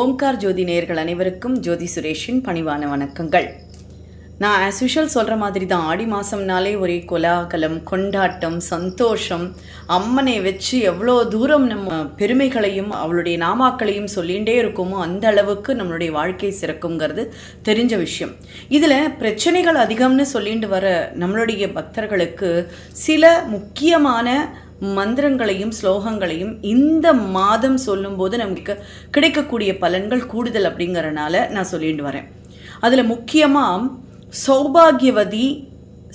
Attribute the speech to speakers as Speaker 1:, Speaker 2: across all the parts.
Speaker 1: ஓம்கார் ஜோதி நேயர்கள் அனைவருக்கும் ஜோதி சுரேஷின் பணிவான வணக்கங்கள். நான் ஆஸ் யூஷுவல் சொல்கிற மாதிரி தான் ஆடி மாதம்னாலே ஒரே கோலாகலம் கொண்டாட்டம் சந்தோஷம் அம்மனை வச்சு எவ்வளோ தூரம் நம்ம பெருமைகளையும் அவளுடைய நாமாக்களையும் சொல்லிகிட்டே இருக்கோமோ அந்த அளவுக்கு நம்மளுடைய வாழ்க்கை சிறக்குங்கிறது தெரிஞ்ச விஷயம். இதில் பிரச்சனைகள் அதிகம்னு சொல்லிட்டு வர நம்மளுடைய பக்தர்களுக்கு சில முக்கியமான மந்திரங்களையும் ஸ்லோகங்களையும் இந்த மாதம் சொல்லும்போது நமக்கு கிடைக்கக்கூடிய பலன்கள் கூடுதல் அப்படிங்கிறனால நான் சொல்லிட்டு வரேன். அதில் முக்கியமாக சௌபாகியவதி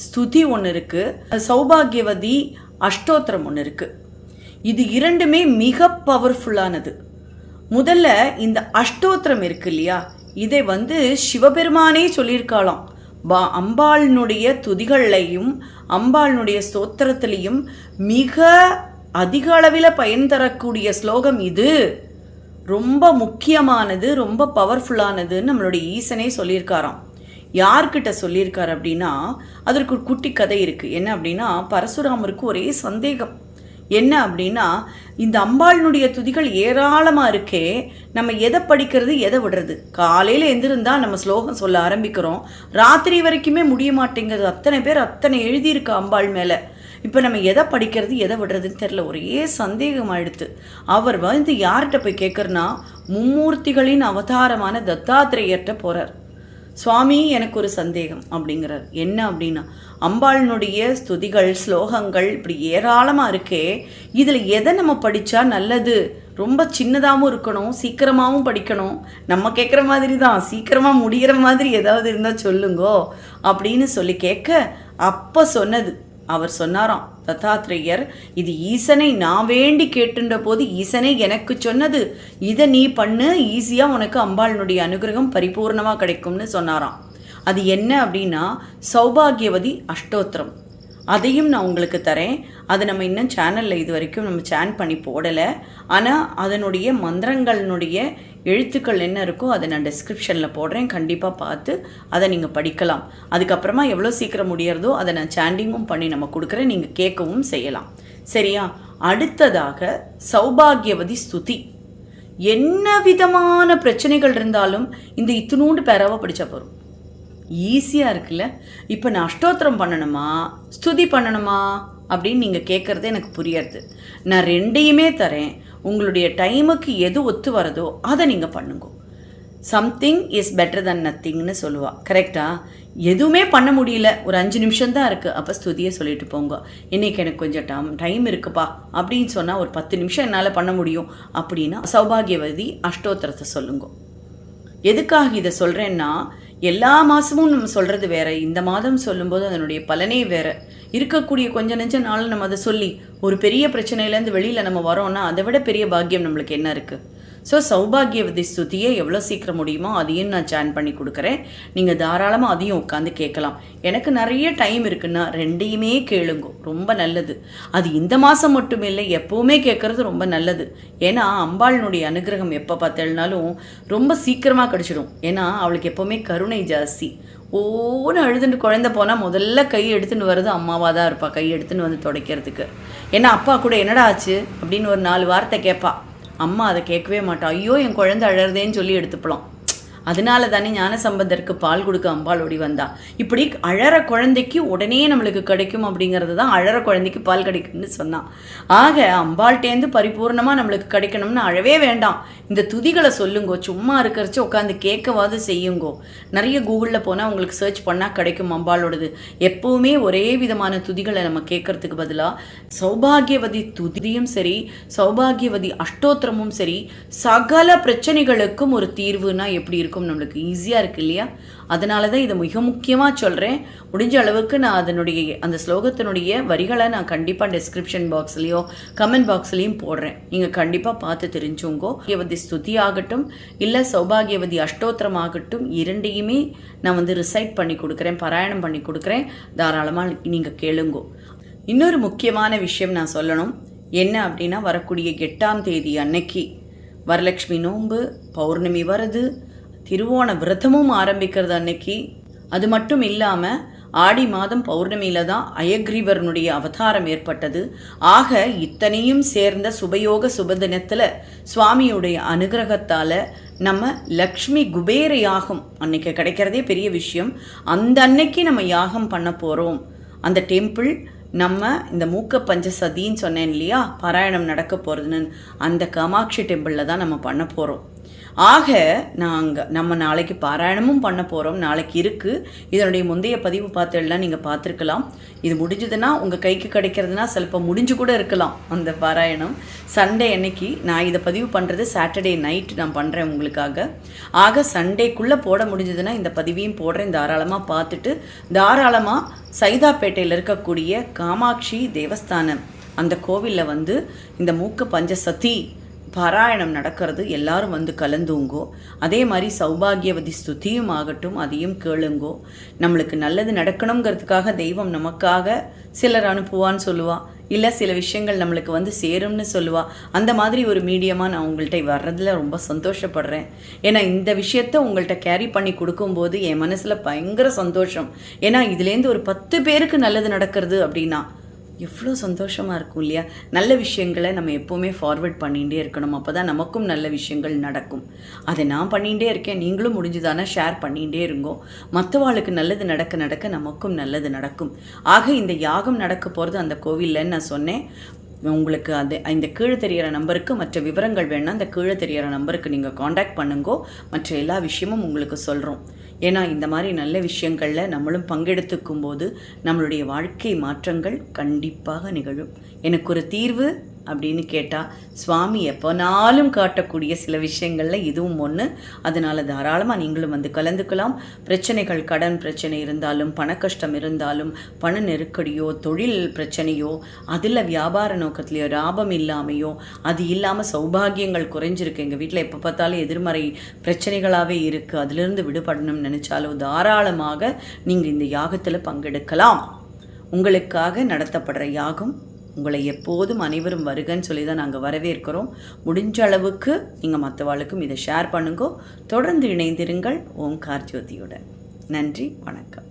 Speaker 1: ஸ்துதி ஒன்று இருக்குது சௌபாகியவதி அஷ்டோத்திரம் ஒன்று இருக்குது இது இரண்டுமே மிக பவர்ஃபுல்லானது முதல்ல இந்த அஷ்டோத்திரம் இருக்கு இல்லையா? இதை வந்து சிவபெருமானே சொல்லியிருக்காளாம். பா அம்பாளினுடைய துதிகள்லையும் அம்பாளினுடைய ஸ்தோத்திரத்திலையும் மிக அதிக அளவில் பயன் தரக்கூடிய ஸ்லோகம் இது. ரொம்ப முக்கியமானது ரொம்ப பவர்ஃபுல்லானதுன்னு நம்மளுடைய ஈசனே சொல்லியிருக்காராம். யார்கிட்ட சொல்லியிருக்கார் அப்படின்னா அதற்கு ஒரு குட்டி கதை இருக்குது என்ன அப்படின்னா பரசுராமருக்கு ஒரே சந்தேகம். என்ன அப்படின்னா இந்த அம்பாளினுடைய துதிகள் ஏராளமாக இருக்கே நம்ம எதை படிக்கிறது எதை விடுறது? காலையில் எந்திருந்தா நம்ம ஸ்லோகம் சொல்ல ஆரம்பிக்கிறோம். ராத்திரி வரைக்குமே முடிய மாட்டேங்கிறது அத்தனை பேர் அத்தனை எழுதியிருக்கு அம்பாள் மேலே. இப்போ நம்ம எதை படிக்கிறது எதை விடுறதுன்னு தெரில ஒரே சந்தேகம் ஆயிடுத்து. அவர் வந்து யார்கிட்ட போய் கேட்குறனா மும்மூர்த்திகளின் அவதாரமான தத்தாத்திரேயர்கிட்ட போகிறார் சுவாமி எனக்கு ஒரு சந்தேகம் அப்படிங்கிறார். என்ன அப்படின்னா அம்பாளினுடைய ஸ்துதிகள் ஸ்லோகங்கள் இப்படி ஏராளமாக இருக்கே இதில் எதை நம்ம படித்தா நல்லது? ரொம்ப சின்னதாகவும் இருக்கணும் சீக்கிரமாகவும் படிக்கணும். நம்ம கேட்குற மாதிரி தான் சீக்கிரமாக முடிகிற மாதிரி ஏதாவது இருந்தால் சொல்லுங்கோ அப்படின்னு சொல்லி கேட்க அப்போ சொன்னது அவர் சொன்னாராம் தத்தாத்ரேயர் இது ஈசனை நான் வேண்டி கேட்டுன்ற போது ஈசனை எனக்கு சொன்னது. இதை நீ பண்ணு ஈஸியாக உனக்கு அம்பாளினுடைய அனுகிரகம் பரிபூர்ணமாக கிடைக்கும்னு சொன்னாராம். அது என்ன அப்படின்னா சௌபாகியவதி அஷ்டோத்திரம். அதையும் நான் உங்களுக்கு தரேன். அதை நம்ம இன்னும் சேனலில் இது வரைக்கும் நம்ம சேன் பண்ணி போடலை. ஆனால் அதனுடைய மந்திரங்களினுடைய எழுத்துக்கள் என்ன இருக்கோ அதை நான் டிஸ்கிரிப்ஷனில் போடுறேன். கண்டிப்பாக பார்த்து அதை நீங்கள் படிக்கலாம். அதுக்கப்புறமா எவ்வளோ சீக்கிரம் முடியறதோ அதை நான் சாண்டிங்கும் பண்ணி நம்ம கொடுக்குறேன். நீங்கள் கேட்கவும் செய்யலாம். சரியா? அடுத்ததாக சௌபாகியவதி ஸ்துதி. என்ன விதமான பிரச்சனைகள் இருந்தாலும் இந்த இத்தினூண்டு பேராவை படித்தா போகிறோம் ஈஸியாக இருக்குல்ல? இப்போ நான் அஷ்டோத்திரம் பண்ணணுமா? ஸ்துதி பண்ணணுமா? அப்படின்னு நீங்கள் கேட்குறது எனக்கு புரியறது நான் ரெண்டையுமே தரேன். உங்களுடைய டைமுக்கு எது ஒத்து வரதோ அதை நீங்கள் பண்ணுங்க. சம்திங் இஸ் பெட்டர் தன் நத்திங்னு சொல்லுவாள் கரெக்டாக எதுவுமே பண்ண முடியல. ஒரு அஞ்சு நிமிஷம் தான் இருக்குது அப்போ ஸ்துதியை சொல்லிட்டு போங்க. இன்றைக்கி எனக்கு கொஞ்சம் டம் டைம் இருக்குப்பா. அப்படின்னு சொன்னால் ஒரு பத்து நிமிஷம் என்னால் பண்ண முடியும். அப்படின்னா சௌபாகியவதி அஷ்டோத்திரத்தை சொல்லுங்க. எதுக்காக இதை சொல்கிறேன்னா எல்லா மாதமும் நம்ம சொல்கிறது வேற. இந்த மாதம் சொல்லும்போது அதனுடைய பலனே வேற. இருக்கக்கூடிய கொஞ்ச நெஞ்ச நாள் நம்ம அதை சொல்லி ஒரு பெரிய பிரச்சனையிலேருந்து வெளியில் நம்ம வரோம்னா அதை விட பெரிய பாக்கியம் நம்மளுக்கு என்ன இருக்குது ஸோ சௌபாகியவதி ஸ்துதியை எவ்வளோ சீக்கிரம் முடியுமோ அதையும் நான் ஜாயின் பண்ணி கொடுக்குறேன். நீங்கள் தாராளமாக அதையும் உட்காந்து கேட்கலாம். எனக்கு நிறைய டைம் இருக்குன்னா ரெண்டையுமே கேளுங்க. ரொம்ப நல்லது. அது இந்த மாதம் மட்டும் இல்லை எப்போவுமே கேட்குறது ரொம்ப நல்லது. ஏன்னா அம்பாளினுடைய அனுகிரகம் எப்போ பார்த்தேன்னாலும் ரொம்ப சீக்கிரமாக கிடச்சிடும். ஏன்னா அவளுக்கு எப்போவுமே கருணை ஜாஸ்தி. ஓன்னு அழுதுட்டு குழந்த போனால் முதல்ல கை எடுத்துன்னு வருது அம்மாவாக தான் இருப்பாள் கை எடுத்துன்னு வந்து துடைக்கிறதுக்கு. ஏன்னா அப்பா கூட என்னடா ஆச்சு? அப்படின்னு ஒரு நாலு வார்த்தை கேட்பா. அம்மா அதை கேட்கவே மாட்டா. ஐயோ என் குழந்தை அழறதேன்னு சொல்லி எடுத்துப்பலாம். அதனால தானே ஞானசம்பந்தருக்கு பால் கொடுக்க அம்பாள் ஓடி வந்தா. இப்படி அழற குழந்தைக்கு உடனே நம்மளுக்கு கிடைக்கும் அப்படிங்கிறது தான் அழற குழந்தைக்கு பால் கிடைக்கும்னு சொன்னான். ஆக அம்பாள்கிட்டேருந்து பரிபூர்ணமாக நம்மளுக்கு கிடைக்கணும்னு அழவே வேண்டாம். இந்த துதிகளை சொல்லுங்கோ சும்மா இருக்கிறச்சு உட்காந்து கேட்கவாது செய்யுங்கோ. நிறைய கூகுளில் போனால் உங்களுக்கு சர்ச் பண்ணால் கிடைக்கும் அம்பாளோடது. எப்போவுமே ஒரே விதமான துதிகளை நம்ம கேட்கறதுக்கு பதிலாக சௌபாகியவதி துதியும் சரி சௌபாகியவதி அஷ்டோத்திரமும் சரி சகல பிரச்சனைகளுக்கும் ஒரு தீர்வுனா எப்படி இருக்கும்? நம்மளுக்கு ஈஸியாக இருக்கு இல்லையா? அதனால தான் இதை மிக முக்கியமாக சொல்கிறேன் முடிஞ்ச அளவுக்கு நான் அதனுடைய அந்த ஸ்லோகத்தினுடைய வரிகளை நான் கண்டிப்பாக டிஸ்கிரிப்ஷன் பாக்ஸ்லேயோ கமெண்ட் பாக்ஸ்லேயும் போடுறேன். நீங்கள் கண்டிப்பாக பார்த்து தெரிஞ்சுங்கோ. யவதி ஸ்துதி ஆகட்டும் இல்லை சௌபாகியவதி அஷ்டோத்திரம் ஆகட்டும் இரண்டையுமே நான் வந்து ரிசைட் பண்ணி கொடுக்குறேன் பாராயணம் பண்ணி கொடுக்குறேன். தாராளமாக நீங்கள் கேளுங்கோ. இன்னொரு முக்கியமான விஷயம் நான் சொல்லணும். என்ன அப்படின்னா வரக்கூடிய எட்டாம் தேதி அன்னைக்கு வரலட்சுமி நோன்பு பௌர்ணமி வருது திருவோண விரதமும் ஆரம்பிக்கிறது அன்னைக்கு. அது மட்டும் இல்லாமல் ஆடி மாதம் பௌர்ணமியில தான் அயக்ரீவரனுடைய அவதாரம் ஏற்பட்டது. ஆக இத்தனையும் சேர்ந்த சுபயோக சுப தினத்தில் சுவாமியுடைய அனுகிரகத்தால் நம்ம லக்ஷ்மி குபேர யாகம் அன்னைக்கு கிடைக்கிறதே பெரிய விஷயம். அந்த அன்னைக்கு நம்ம யாகம் பண்ண போகிறோம் அந்த டெம்பிள் நம்ம இந்த மூக்க பஞ்சசதின்னு சொன்னேன் இல்லையா? பாராயணம் நடக்க போகிறதுன்னு அந்த காமாட்சி டெம்பிளில் தான் நம்ம பண்ண போகிறோம் ஆக நாங்கள் நம்ம நாளைக்கு பாராயணமும் பண்ண போகிறோம் நாளைக்கு இருக்குது இதனுடைய முந்தைய பதிவு பார்த்தெல்லாம் நீங்கள் பார்த்துருக்கலாம் இது முடிஞ்சதுன்னா உங்கள் கைக்கு கிடைக்கிறதுனா சிலப்போ முடிஞ்சு கூட இருக்கலாம் அந்த பாராயணம். சண்டே அன்னைக்கு நான் இதை பதிவு பண்ணுறது சாட்டர்டே நைட் நான் பண்ணுறேன் உங்களுக்காக. ஆக சண்டேக்குள்ளே போட முடிஞ்சதுன்னா இந்த பதிவையும் போடுறேன். தாராளமாக பார்த்துட்டு தாராளமாக சைதாப்பேட்டையில் இருக்கக்கூடிய காமாட்சி தேவஸ்தானம் அந்த கோவிலில் வந்து இந்த மூக்க பஞ்சசதி பாராயணம் நடக்கிறது எல்லாரும் வந்து கலந்துங்கோ. அதே மாதிரி சௌபாகியவதி ஸ்துதியும் ஆகட்டும் அதையும் கேளுங்கோ. நம்மளுக்கு நல்லது நடக்கணுங்கிறதுக்காக தெய்வம் நமக்காக சிலர் அனுப்புவான்னு சொல்லுவா. இல்லை சில விஷயங்கள் நம்மளுக்கு வந்து சேரும்னு சொல்லுவா. அந்த மாதிரி ஒரு மீடியமாக நான் உங்கள்கிட்ட வர்றதில் ரொம்ப சந்தோஷப்படுறேன். ஏன்னா இந்த விஷயத்த உங்கள்கிட்ட கேரி பண்ணி கொடுக்கும்போது என் மனசில் பயங்கர சந்தோஷம். ஏன்னா இதுலேருந்து ஒரு பத்து பேருக்கு நல்லது நடக்கிறது அப்படின்னா எவ்வளோ சந்தோஷமாக இருக்கும் இல்லையா? நல்ல விஷயங்களை நம்ம எப்போவுமே ஃபார்வர்ட் பண்ணிகிட்டே இருக்கணும். அப்போ தான் நமக்கும் நல்ல விஷயங்கள் நடக்கும். அதை நான் பண்ணிகிட்டே இருக்கேன். நீங்களும் முடிஞ்சுதானே ஷேர் பண்ணிகிட்டே இருங்கோ. மற்றவாளுக்கு நல்லது நடக்க நடக்க நமக்கும் நல்லது நடக்கும். ஆக இந்த யாகம் நடக்க போகிறது அந்த கோவில்லன்னு நான் சொன்னேன். உங்களுக்கு அது இந்த கீழே தெரிகிற நம்பருக்கு மற்ற விவரங்கள் வேணால் அந்த கீழே தெரியிற நம்பருக்கு நீங்கள் காண்டாக்ட் பண்ணுங்கோ. மற்ற எல்லா விஷயமும் உங்களுக்கு சொல்கிறோம் ஏன்னா இந்த மாதிரி நல்ல விஷயங்களில் நம்மளும் பங்கெடுத்துக்கும் போது நம்மளுடைய வாழ்க்கை மாற்றங்கள் கண்டிப்பாக நிகழும். எனக்கு ஒரு தீர்வு அப்படின்னு கேட்டால் சுவாமி எப்போனாலும் காட்டக்கூடிய சில விஷயங்களில் இதுவும் ஒன்று அதனால் தாராளமாக நீங்களும் வந்து கலந்துக்கலாம். பிரச்சனைகள் கடன் பிரச்சனை இருந்தாலும் பண கஷ்டம் இருந்தாலும் பண நெருக்கடியோ தொழில் பிரச்சனையோ அதில் வியாபார நோக்கத்துலையோ லாபம் இல்லாமையோ அது இல்லாமல் சௌபாகியங்கள் குறைஞ்சிருக்கு. எங்கள் வீட்டில் எப்போ பார்த்தாலும் எதிர்மறை பிரச்சனைகளாகவே இருக்குது அதிலிருந்து விடுபடணும்னு நினச்சாலோ தாராளமாக நீங்கள் இந்த யாகத்தில் பங்கெடுக்கலாம். உங்களுக்காக நடத்தப்படுற யாகம் உங்களை எப்போதும் அனைவரும் வருகன்னு சொல்லி தான் நாங்கள் வரவேற்கிறோம். முடிஞ்ச அளவுக்கு நீங்கள் மற்றவாளுக்கும் இதை ஷேர் பண்ணுங்கோ. தொடர்ந்து இணைந்திருங்கள். ஓம் கார் ஜோதியுடன் நன்றி. வணக்கம்.